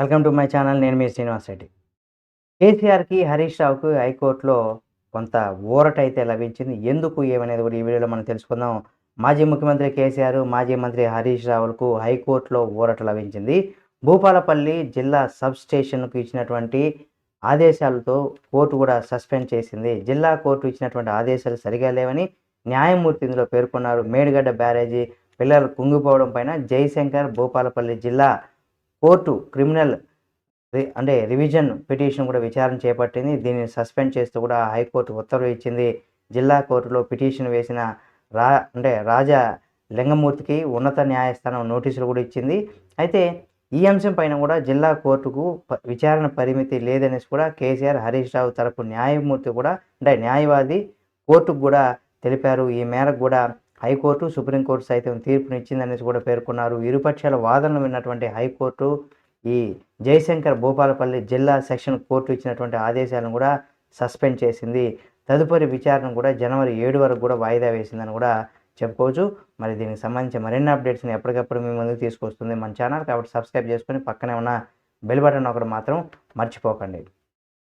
Welcome to my channel. నేను మీ శ్రీనివాస్ రెడ్డి. కేసీఆర్కి హరీష్ రావుకి హైకోర్టులో కొంత ఊరట అయితే లభించింది. ఎందుకు ఏమనేది కూడా ఈ వీడియోలో మనం తెలుసుకుందాం. మాజీ ముఖ్యమంత్రి కేసీఆర్ మాజీ మంత్రి హరీష్ రావులకు హైకోర్టులో ఊరట లభించింది. భూపాలపల్లి జిల్లా సబ్ స్టేషన్కు ఇచ్చినటువంటి ఆదేశాలతో కోర్టు కూడా సస్పెండ్ చేసింది. జిల్లా కోర్టు ఇచ్చినటువంటి ఆదేశాలు సరిగా లేవని న్యాయమూర్తి ఇందులో పేర్కొన్నారు. మేడిగడ్డ బ్యారేజీ పిల్లలు కుంగిపోవడం పైన జయశంకర్ భూపాలపల్లి జిల్లా కోర్టు క్రిమినల్ అంటే రివిజన్ పిటిషన్ కూడా విచారణ చేపట్టింది. దీనిని సస్పెండ్ చేస్తూ కూడా హైకోర్టు ఉత్తర్వులు ఇచ్చింది. జిల్లా కోర్టులో పిటిషన్ వేసిన రా అంటే రాజా లింగమూర్తికి ఉన్నత న్యాయస్థానం నోటీసులు కూడా ఇచ్చింది. అయితే ఈ అంశం పైన కూడా జిల్లా కోర్టుకు విచారణ పరిమితి లేదనేసి కూడా కేసీఆర్ హరీష్ రావు తరపు న్యాయమూర్తి కూడా అంటే న్యాయవాది కోర్టుకు కూడా తెలిపారు. ఈ మేరకు కూడా హైకోర్టు సుప్రీంకోర్టు సైతం తీర్పునిచ్చిందనేసి కూడా పేర్కొన్నారు. ఇరుపక్షాల వాదనలు విన్నటువంటి హైకోర్టు ఈ జయశంకర్ భూపాలపల్లి జిల్లా సెక్షన్ కోర్టు ఇచ్చినటువంటి ఆదేశాలను కూడా సస్పెండ్ చేసింది. తదుపరి విచారణ కూడా జనవరి ఏడు వరకు కూడా వాయిదా వేసిందని కూడా చెప్పుకోవచ్చు. మరి దీనికి సంబంధించి మరిన్ని అప్డేట్స్ని ఎప్పటికప్పుడు మీ ముందుకు తీసుకొస్తుంది మన ఛానల్. కాబట్టి సబ్స్క్రైబ్ చేసుకొని పక్కనే ఉన్న బెల్ బటన్ ఒకటి మాత్రం మర్చిపోకండి.